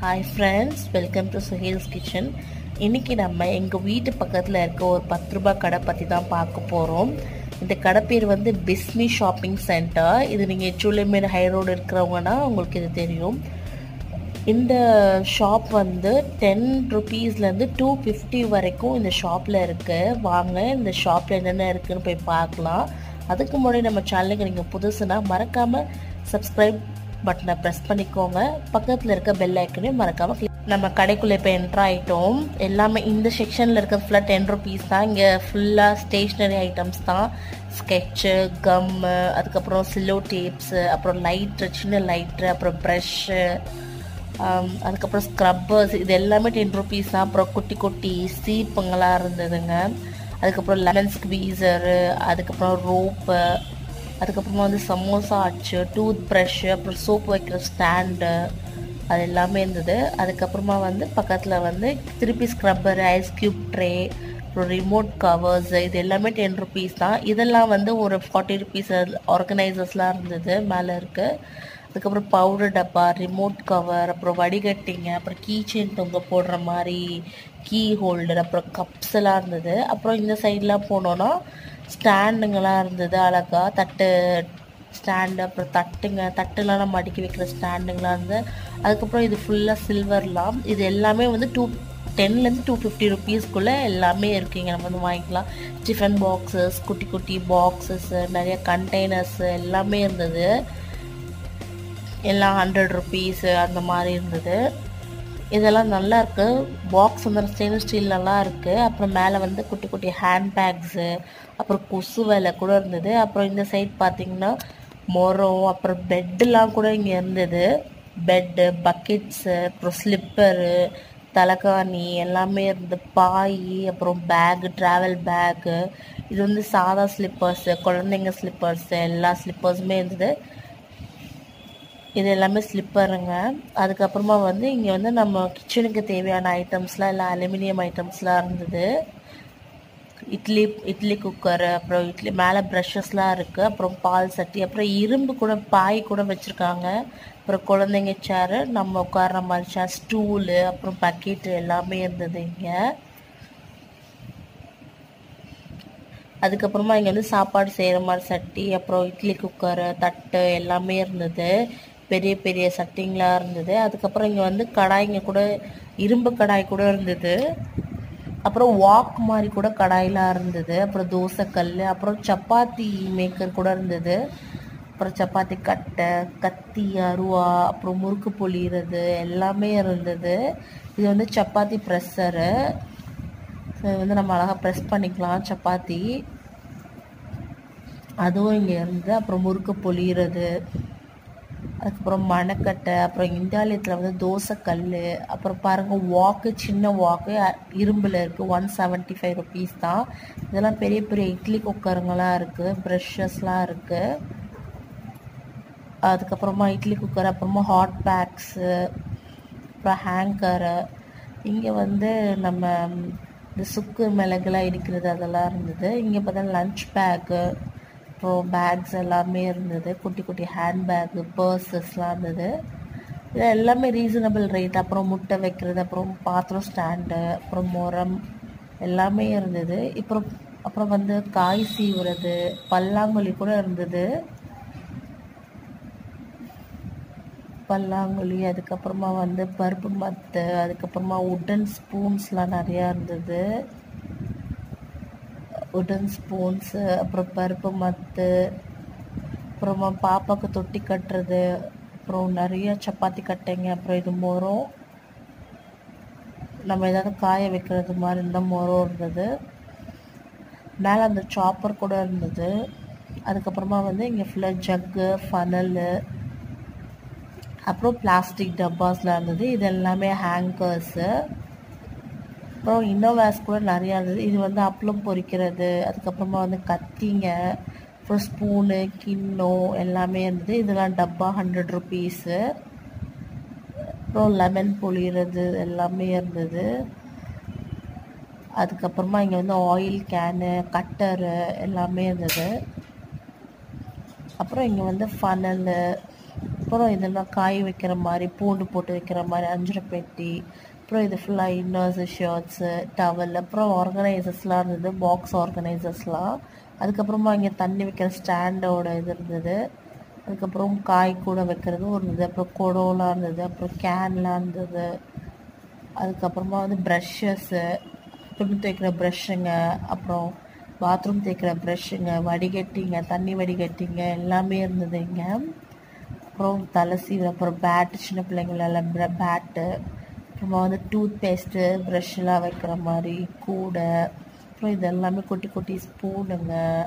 Hi friends welcome to Suhel's kitchen இன்றைக்கி நம்ம எங்கள் வீட்டு பக்கத்தில் இருக்க ஒரு பத்து ரூபாய் கடை பற்றி தான் பார்க்க போகிறோம் இந்த கடை பேர் வந்து பிஸ்மி ஷாப்பிங் சென்டர் இது நீங்கள் சூளைமேடு ஹை ரோடு இருக்கிறவங்கன்னா உங்களுக்கு இது தெரியும். இந்த ஷாப் வந்து டென் ருபீஸ்லேருந்து டூ ஃபிஃப்டி வரைக்கும் இந்த ஷாப்பில் இருக்குது வாங்க இந்த ஷாப்பில் என்னென்ன இருக்குதுன்னு போய் பார்க்கலாம். அதுக்கு முன்னாடி நம்ம சேனலுக்கு நீங்கள் புதுசுனா மறக்காமல் சப்ஸ்கிரைப் பட்டனை ப்ரெஸ் பண்ணிக்கோங்க. பக்கத்தில் இருக்க பெல் ஐக்கனையும் மறக்காமல் கிளிக் நம்ம கடைக்குள்ளே இப்போ என்ட்ரு ஆகிட்டோம் எல்லாமே இந்த செக்ஷனில் இருக்க ஃபுல்லாக டென் ருபீஸ் தான். இங்கே ஃபுல்லாக ஸ்டேஷ்னரி ஐட்டம்ஸ் தான். ஸ்கெட்சு கம்மு அதுக்கப்புறம் சில்லோ டேப்ஸு அப்புறம் லைட்ரு சின்ன லைட்ரு அப்புறம் ப்ரெஷ்ஷு அதுக்கப்புறம் ஸ்க்ரப்பர்ஸ் இது எல்லாமே டென் ருபீஸ் தான். அப்புறம் குட்டி குட்டி சீப்புங்களாக இருந்ததுங்க. அதுக்கப்புறம் லெமன் ஸ்க்வீசரு அதுக்கப்புறம் ரோப்பு அதுக்கப்புறமா வந்து சமோசா அச்சு டூத் ப்ரஷ்ஷு அப்புறம் சோப் வைக்கிற ஸ்டாண்டு அது எல்லாமே இருந்தது. அதுக்கப்புறமா வந்து பக்கத்தில் வந்து திருப்பி ஸ்க்ரப்பர் ஐஸ் க்யூப் ட்ரே அப்புறம் ரிமோட் கவர்ஸ் இது எல்லாமே டென் ருபீஸ் தான். இதெல்லாம் வந்து ஒரு ஃபார்ட்டி ருபீஸ் ஆர்கனைசர்ஸ்லாம் இருந்தது மேலே இருக்குது அதுக்கப்புறம் பவுடர் டப்பா ரிமோட் கவர் அப்புறம் வடிகட்டிங்க அப்புறம் கீ செயின் தொங்க போடுற மாதிரி கீ ஹோல்டர் அப்புறம் கப்ஸ் எல்லாம் இருந்தது. அப்புறம் இந்த சைட்லாம் போனோன்னா ஸ்டாண்டுங்கெல்லாம் இருந்தது அழகா. தட்டு ஸ்டாண்டு அப்புறம் தட்டுங்க தட்டுலாம் நம்ம அடுக்கி வைக்கிற ஸ்டாண்டுங்களாம் இருந்தது. அதுக்கப்புறம் இது ஃபுல்லாக சில்வர்லாம் இது எல்லாமே வந்து டூ டென்லேருந்து டூ ஃபிஃப்டி ருபீஸ்க்குள்ளே எல்லாமே இருக்குங்க. நம்ம வந்து வாங்கிக்கலாம். டிஃபன் பாக்ஸஸ் குட்டி குட்டி பாக்ஸஸ் நிறைய கண்டெய்னர்ஸ் எல்லாமே இருந்தது. எல்லாம் ஹண்ட்ரட் ருபீஸு அந்த மாதிரி இருந்தது. இதெல்லாம் நல்லா இருக்குது பாக்ஸ் வந்து ஸ்டெயின்லெஸ் ஸ்டீல்லலாம் இருக்குது அப்புறம் மேலே வந்து குட்டி குட்டி ஹேண்ட் பேக்ஸு அப்புறம் கொசு வேலை கூட இருந்தது. அப்புறம் இந்த சைட் பார்த்தீங்கன்னா மொரம் அப்புறம் பெட்டெலாம் கூட இங்கே இருந்தது. பெட்டு பக்கெட்ஸு அப்புறம் ஸ்லிப்பரு தலைகாணி எல்லாமே இருந்து பாய் அப்புறம் பேகு ட்ராவல் பேகு இது வந்து சாதா ஸ்லிப்பர்ஸு குழந்தைங்க ஸ்லிப்பர்ஸு எல்லா ஸ்லிப்பர்ஸுமே இருந்தது. இது எல்லாமே ஸ்லிப்பருங்க அதுக்கப்புறமா வந்து இங்கே வந்து நம்ம கிச்சனுக்கு தேவையான ஐட்டம்ஸ்லாம் இல்லை அலுமினியம் ஐட்டம்ஸ்லாம் இருந்தது. இட்லி இட்லி குக்கர் அப்புறம் இட்லி மேலே ப்ரஷஸ்லாம் இருக்குது அப்புறம் பால் சட்டி அப்புறம் இரும்பு கூட பாய் கூட வச்சுருக்காங்க. அப்புறம் குழந்தைங்க சேரு நம்ம உட்கார்ற மாதிரி சேர் ஸ்டூலு அப்புறம் பக்கெட்டு எல்லாமே இருந்தது இங்கே. அதுக்கப்புறமா இங்கே வந்து சாப்பாடு செய்கிற மாதிரி சட்டி அப்புறம் இட்லி குக்கரு தட்டு எல்லாமே இருந்தது. பெரிய பெரிய சட்டிங்களாக இருந்தது. அதுக்கப்புறம் இங்கே வந்து கடாய்ங்க கூட இரும்பு கடாய் கூட இருந்தது. அப்புறம் வாக் மாதிரி கூட கடாயெலாம் இருந்தது. அப்புறம் தோசைக்கல் அப்புறம் சப்பாத்தி மேக்கர் கூட இருந்தது. அப்புறம் சப்பாத்தி கட்டை கத்தி அருவா அப்புறம் முறுக்கு பொழியிறது எல்லாமே இருந்தது. இது வந்து சப்பாத்தி ப்ரெஸ்ஸரு இது வந்து நம்ம அழகாக ப்ரெஸ் பண்ணிக்கலாம் சப்பாத்தி. அதுவும் இங்கே இருந்து அப்புறம் முறுக்கு பொழியிறது. அதுக்கப்புறம் மணக்கட்டை அப்புறம் இந்தாலியத்தில் வந்து தோசை கல் அப்புறம் பாருங்கள் வாக்கு சின்ன வாக்கு இரும்பில் இருக்குது ஒன் செவன்ட்டி ஃபைவ் ருபீஸ் தான். இதெல்லாம் பெரிய பெரிய இட்லி குக்கருங்களாம் இருக்குது ப்ரெஷ்ஷஸ்லாம் இருக்குது அதுக்கப்புறமா இட்லி குக்கர் அப்புறமா ஹாட் பேக்ஸு அப்புறம் ஹேங்கரு இங்கே வந்து நம்ம இந்த சுக்கு மிளகுலாம் இருக்கிறது அதெல்லாம் இருந்தது. இங்கே பார்த்தா லஞ்ச் பேக்கு அப்புறம் பேக்ஸ் எல்லாமே இருந்தது. குட்டி குட்டி ஹேண்ட் பேக்கு பர்சஸ்லாம் இருந்தது. இது எல்லாமே ரீசனபிள் ரேட் அப்புறம் முட்டை வைக்கிறது அப்புறம் பாத்திரம் ஸ்டாண்டு அப்புறம் முரம் எல்லாமே இருந்தது. அப்புறம் அப்புறம் வந்து காய் சீவுறது பல்லாங்குழி கூட இருந்தது. பல்லாங்குழி அதுக்கப்புறமா வந்து பருப்பு மத்து அதுக்கப்புறமா உட்டன் ஸ்பூன்ஸ்லாம் நிறையா இருந்தது. உடன் ஸ்பூன்ஸு அப்புறம் பருப்பு மத்து அப்புறமா பாப்பாவுக்கு தொட்டி கட்டுறது அப்புறம் நிறைய சப்பாத்தி கட்டைங்க அப்புறம் இது மொரம். நம்ம ஏதாவது காய வைக்கிறது மாதிரி இருந்தால் மொரம் இருந்தது. மேலே அந்த சாப்பர் கூட இருந்தது. அதுக்கப்புறமா வந்து இங்கே ஃபுல்லாக ஜக்கு ஃபனலு அப்புறம் பிளாஸ்டிக் டப்பாஸ்லாம் இருந்தது. இது எல்லாமே ஹேங்கர்ஸு அப்புறம் இன்னோவேஸ் கூட நிறையா இருந்தது. இது வந்து அப்பளம் பொரிக்கிறது அதுக்கப்புறமா வந்து கத்திங்க அப்புறம் ஸ்பூனு கிண்ணம் எல்லாமே இருந்தது. இதெல்லாம் டப்பா ஹண்ட்ரட் ருபீஸு அப்புறம் லெமன் பொழிகிறது எல்லாமே இருந்தது. அதுக்கப்புறமா இங்கே வந்து ஆயில் கேனு கட்டரு எல்லாமே இருந்தது. அப்புறம் இங்கே வந்து ஃபனலு அப்புறம் இதெல்லாம் காய் வைக்கிற மாதிரி பூண்டு போட்டு வைக்கிற மாதிரி அஞ்சரை பெட்டி அப்புறம் இது ஃபுல்லாக இன்னர்ஸு ஷர்ட்ஸு டவல் அப்புறம் ஆர்கனைசர்ஸ்லாம் இருந்தது பாக்ஸ் ஆர்கனைசர்ஸ்லாம் அதுக்கப்புறமா இங்கே தண்ணி வைக்கிற ஸ்டாண்டோட இது இருந்தது. அதுக்கப்புறம் காய் கூட வைக்கிறதும் இருந்தது. அப்புறம் குடம்லாம் இருந்தது. அப்புறம் கேன்லாம் இருந்தது. அதுக்கப்புறமா வந்து ப்ரஷ்ஷஸ்ஸு துணி தேய்க்கிற ப்ரஷ்ஷுங்க அப்புறம் பாத்ரூம் தேய்க்கிற ப்ரஷ்ஷுங்க வடிகட்டிங்க தண்ணி வடிகட்டிங்க எல்லாமே இருந்தது இங்கே. அப்புறம் தலை சீவிர அப்புறம் பேட்டு சின்ன பிள்ளைங்க பேட்டு அப்புறமா வந்து டூத் பேஸ்ட்டு ப்ரஷ்ஷெலாம் வைக்கிற மாதிரி கூடை அப்புறம் இதெல்லாமே குட்டி குட்டி ஸ்பூனுங்க.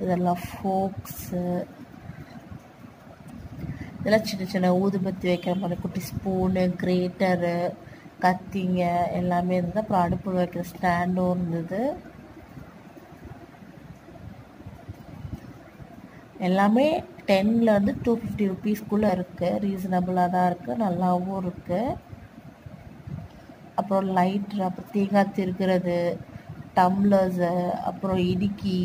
இதெல்லாம் ஃபோக்ஸு இதெல்லாம் சின்ன சின்ன ஊதுபத்தி வைக்கிற மாதிரி குட்டி ஸ்பூனு கிரேட்டரு கத்திங்க எல்லாமே இருந்தது. அப்புறம் அடுப்பு வைக்கிற ஸ்டாண்டும் இருந்தது. எல்லாமே டென்லேருந்து டூ ஃபிஃப்டி ருபீஸ்க்குள்ளே இருக்குது ரீசனபுளாக தான் இருக்குது நல்லாவும் இருக்குது அப்புறம் லைட்ரு அப்புறம் தேங்காய் திருக்கிறது டம்ளர்ஸு அப்புறம் இடுக்கி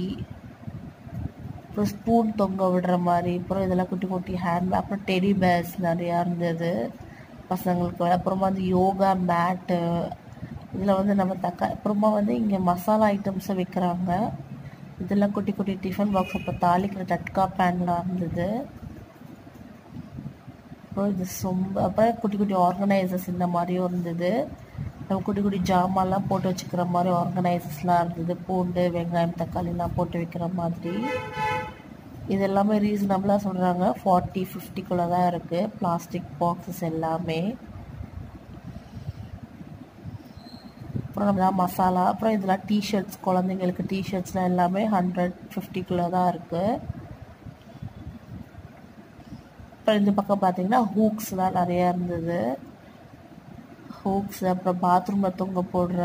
அப்புறம் ஸ்பூன் தொங்க விடுற மாதிரி அப்புறம் இதெல்லாம் குட்டி குட்டி ஹேண்ட் அப்புறம் டெடி பேர்ஸ் நிறையா இருந்தது. பசங்களுக்கு அப்புறமா வந்து யோகா மேட்டு இதில் வந்து நம்ம தக்கா அப்புறமா வந்து இங்கே மசாலா ஐட்டம்ஸை விற்கிறாங்க இதெல்லாம் குட்டி குட்டி டிஃபன் பாக்ஸ் அப்போ தாளிக்கிற தட்கா பேன்லாம் இருந்தது. அப்புறம் இது சொம்பு அப்போ குட்டி குட்டி ஆர்கனைசர்ஸ் இந்த மாதிரியும் இருந்தது. நம்ம குட்டி குட்டி ஜாமான்லாம் போட்டு வச்சுக்கிற மாதிரி ஆர்கனைசர்ஸ்லாம் இருந்தது. பூண்டு வெங்காயம் தக்காளிலாம் போட்டு வைக்கிற மாதிரி. இது எல்லாமே ரீசனபிளாக சொல்கிறாங்க ஃபார்ட்டி ஃபிஃப்டிக்குள்ளே தான் இருக்குது பிளாஸ்டிக் பாக்ஸஸ் எல்லாமே. அப்புறம் நம்ம மசாலா அப்புறம் இதெல்லாம் டிஷர்ட்ஸ் குழந்தைங்களுக்கு டிஷர்ட்ஸ்லாம் எல்லாமே ஹண்ட்ரட் ஃபிஃப்டிக்குள்ளே தான் இருக்குது அப்புறம் இந்த பக்கம் பார்த்தீங்கன்னா ஹூக்ஸ்லாம் நிறையா இருந்தது. ஹூக்ஸ் அப்புறம் பாத்ரூமில் தொங்க போடுற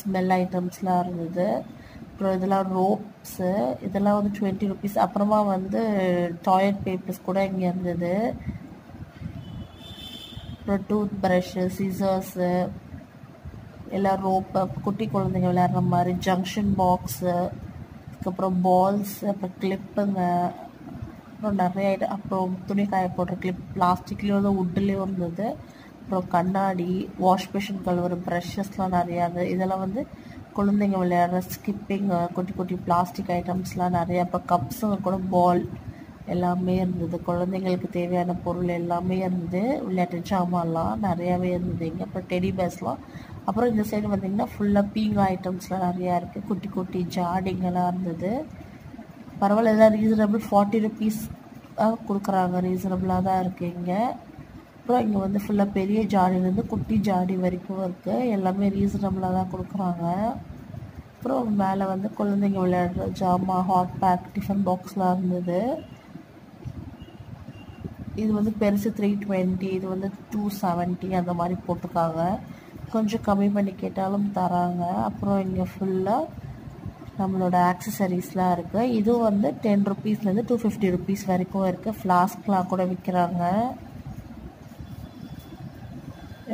ஸ்மெல் ஐட்டம்ஸ்லாம் இருந்தது. அப்புறம் இதெல்லாம் ரோப்ஸு இதெல்லாம் வந்து டுவெண்ட்டி ருபீஸ் அப்புறமா வந்து டாய்லெட் பேப்பர்ஸ் கூட இங்கே இருந்தது. அப்புறம் டூத் ப்ரஷ்ஷு சிசர்ஸு எல்லாம் ரோப்பு குட்டி குழந்தைங்க விளையாடுற மாதிரி ஜங்ஷன் பாக்ஸு அதுக்கப்புறம் பால்ஸ் அப்புறம் கிளிப்புங்க அப்புறம் நிறைய ஐட்டம் அப்புறம் துணி காய போடுற கிளிப் பிளாஸ்டிக்லேயும் வந்து உட்டுலேயும் இருந்தது. அப்புறம் கண்ணாடி வாஷ் மிஷின் கழுவுற ப்ரஷஸ்லாம் நிறையா இருந்தது இதெல்லாம் வந்து குழந்தைங்க விளையாடுற ஸ்கிப்பிங் குட்டி குட்டி பிளாஸ்டிக் ஐட்டம்ஸ்லாம் நிறையா. அப்புறம் கப்ஸுங்க கூட பால் எல்லாமே இருந்தது. குழந்தைங்களுக்கு தேவையான பொருள் எல்லாமே இருந்து விளையாட்டு ஜாமான்லாம் நிறையாவே இருந்தது இங்கே. அப்புறம் டெடி பேர்ஸ்லாம் அப்புறம் இந்த சைடு பார்த்திங்கன்னா ஃபுல்லாக பீங்க ஐட்டம்ஸ்லாம் நிறையா இருக்குது குட்டி குட்டி ஜாடிங்கெல்லாம் இருந்தது. பரவாயில்ல எல்லாம் ரீசனபிள் ஃபார்ட்டி ருபீஸ் கொடுக்குறாங்க. ரீசனபிளாக தான் இருக்குது இங்கே. அப்புறம் இங்கே வந்து ஃபுல்லாக பெரிய ஜாடிலேருந்து குட்டி ஜாடி வரைக்கும் இருக்குது எல்லாமே ரீசனபிளாக தான் கொடுக்குறாங்க. அப்புறம் மேலே வந்து குழந்தைங்க விளையாடுற ஜாமா ஹாட் பேக் டிஃபன் பாக்ஸ்லாம் இருந்தது. இது வந்து பெருசு த்ரீ டுவெண்ட்டி இது வந்து டூ செவன்ட்டி அந்த மாதிரி போட்டிருக்காங்க. கொஞ்சம் கம்மி பண்ணி கேட்டாலும் தராங்க. அப்புறம் இங்கே ஃபுல்லாக நம்மளோட ஆக்சசரிஸ்லாம் இருக்குது இதுவும் வந்து டென் ருபீஸ்லேருந்து டூ ஃபிஃப்டி ருபீஸ் வரைக்கும் இருக்குது ஃப்ளாஸ்க்லாம் கூட விற்கிறாங்க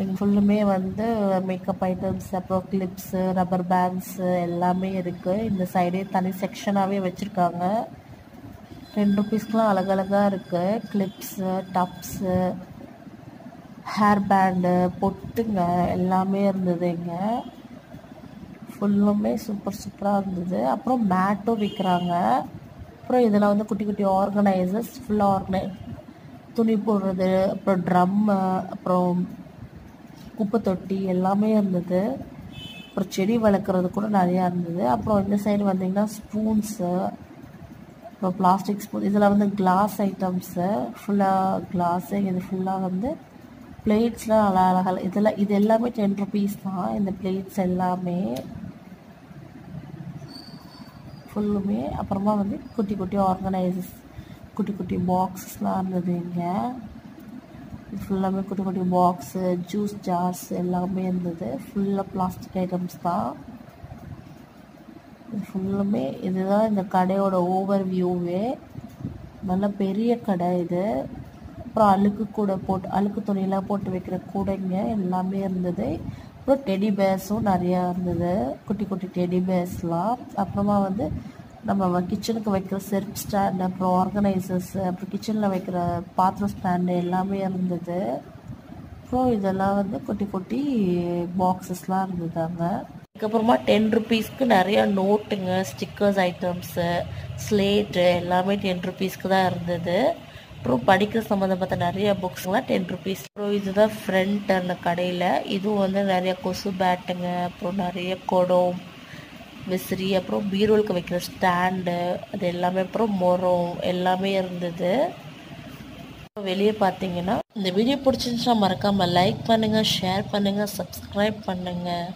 இங்கே ஃபுல்லுமே வந்து மேக்கப் ஐட்டம்ஸ் அப்புறம் கிளிப்ஸு ரப்பர் பேண்ட்ஸு எல்லாமே இருக்குது இந்த சைடே தனி செக்ஷனாகவே வச்சுருக்காங்க. டென் ருப்பீஸ்க்குலாம் அழகழகாக இருக்குது கிளிப்ஸு டப்ஸு ஹேர் பேண்டு பொட்டுங்க எல்லாமே இருந்தது இங்கே ஃபுல்லுமே சூப்பர் சூப்பராக இருந்தது. அப்புறம் மேட்டும் விற்கிறாங்க அப்புறம் இதில் வந்து குட்டி குட்டி ஆர்கனைசர்ஸ் ஃபுல்லாக ஆர்கனை துணி போடுறது அப்புறம் ட்ரம்மு அப்புறம் குப்பை தொட்டி எல்லாமே இருந்தது. அப்புறம் செடி வளர்க்குறது கூட நிறையா இருந்தது. அப்புறம் இந்த சைடு வந்தீங்கன்னா ஸ்பூன்ஸு அப்புறம் பிளாஸ்டிக் ஸ்பூன் இதில் வந்து கிளாஸ் ஐட்டம்ஸு ஃபுல்லாக கிளாஸு இது ஃபுல்லாக வந்து பிளேட்ஸ்லாம் நல்லா அழகாக இதெல்லாம் இது எல்லாமே டென் ருபீஸ் தான். இந்த பிளேட்ஸ் எல்லாமே ஃபுல்லுமே அப்புறமா வந்து குட்டி குட்டி ஆர்கனைசஸ் குட்டி குட்டி பாக்ஸஸ்லாம் இருந்தது இங்கே. ஃபுல்லாமே குட்டி குட்டி பாக்ஸு ஜூஸ் ஜார்ஸ் எல்லாமே இருந்தது. ஃபுல்லாக பிளாஸ்டிக் ஐட்டம்ஸ் தான். இது ஃபுல்லுமே இதுதான் இந்த கடையோட ஓவர் வியூவே நல்ல பெரிய கடை இது. அப்புறம் அழுக்கு கூடை போட்டு அழுக்கு துணியெல்லாம் போட்டு வைக்கிற கூடைங்க எல்லாமே இருந்தது. அப்புறம் டெடி பேர்ஸும் நிறையா இருந்தது. குட்டி குட்டி டெடி பேர்ஸ்லாம் அப்புறமா வந்து நம்ம கிச்சனுக்கு வைக்கிற செல்ஃப் ஸ்டாண்டு அப்புறம் ஆர்கனைசர்ஸ் அப்புறம் கிச்சனில் வைக்கிற பாத்திரம் ஸ்டாண்டு எல்லாமே இருந்தது. அப்புறம் இதெல்லாம் வந்து குட்டி குட்டி பாக்ஸஸ்லாம் இருந்ததாங்க அதுக்கப்புறமா டென் ருபீஸ்க்கு நிறையா நோட்டுங்க ஸ்டிக்கர்ஸ் ஐட்டம்ஸு ஸ்லேட்டு எல்லாமே டென் ருபீஸ்க்கு தான் இருந்தது. அப்புறம் படிக்கிற சம்மந்தப்பட்ட நிறைய புக்ஸ்லாம் டென் ருபீஸ் அப்புறம் இதுதான் ஃப்ரண்ட் அந்த கடையில். இதுவும் வந்து நிறைய கொசு பேட்டுங்க அப்புறம் நிறைய குடம் விசிறி அப்புறம் பீரோலுக்கு வைக்கிற ஸ்டாண்டு அது எல்லாமே அப்புறம் மரம் எல்லாமே இருந்தது. வெளியே பார்த்தீங்கன்னா இந்த வீடியோ பிடிச்சிருந்துச்சா மறக்காமல் லைக் பண்ணுங்கள் ஷேர் பண்ணுங்கள் சப்ஸ்கிரைப் பண்ணுங்கள்